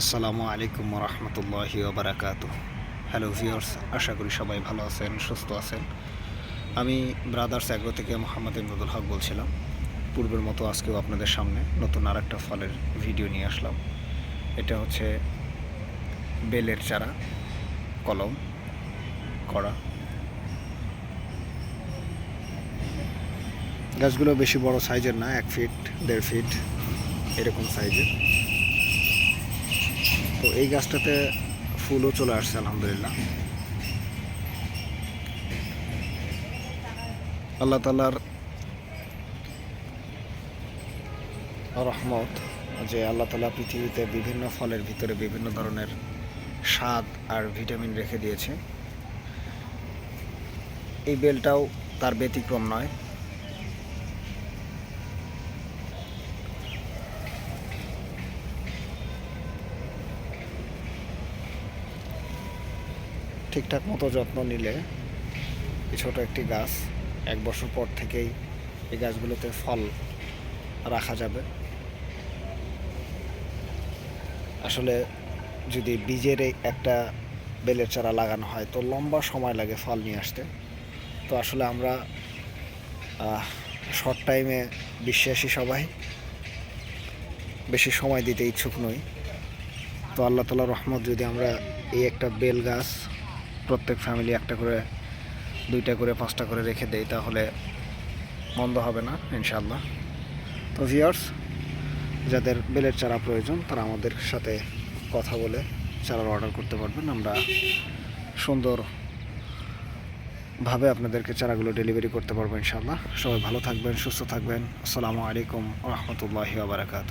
আসসালামু আলাইকুম রহমতুল্লাহি ওবরাকাত হ্যালো ভিউয়ার্স আশা করি সবাই ভালো আছেন, সুস্থ আছেন। আমি ব্রাদার্স অ্যাগ্রো থেকে মোহাম্মদ ইমরুদুল হক বলছিলাম। পূর্বের মতো আজকেও আপনাদের সামনে নতুন আর একটা ফলের ভিডিও নিয়ে আসলাম। এটা হচ্ছে বেলের চারা, কলম করা গাছগুলো বেশি বড় সাইজের না, এক ফিট দেড় ফিট এরকম সাইজের তো এই গাছটাতে ফুলও চলে আসছে, আলহামদুলিল্লাহ। আল্লাহ তালার রহমত যে আল্লাহ তালা পৃথিবীতে বিভিন্ন ফলের ভিতরে বিভিন্ন ধরনের স্বাদ আর ভিটামিন রেখে দিয়েছে। এই বেলটাও তার ব্যতিক্রম নয়। ঠিকঠাক মতো যত্ন নিলে এই ছোট একটি গাছ এক বছর পর থেকেই এই গাছগুলোতে ফল রাখা যাবে। আসলে যদি বীজের একটা বেলের চারা লাগানো হয়, তো লম্বা সময় লাগে ফল নিয়ে আসতে। তো আসলে আমরা শর্ট টাইমে বিশ্বাসী সবাই। বেশি সময় দিতে ইচ্ছুক নই। তো আল্লাহ তালা রহমত যদি আমরা এই একটা বেল গাছ প্রত্যেক ফ্যামিলি একটা করে, দুইটা করে, পাঁচটা করে রেখে দেই তাহলে মন্দ হবে না ইনশাল্লাহ তো ভিওর্স যাদের বেলের চারা প্রয়োজন, তারা আমাদের সাথে কথা বলে চারার অর্ডার করতে পারবেন। আমরা সুন্দর ভাবে আপনাদেরকে চারাগুলো ডেলিভারি করতে পারব ইনশাল্লাহ সবাই ভালো থাকবেন, সুস্থ থাকবেন। আসসালামু আলাইকুম রহমতুল্লাহি আবরাকাত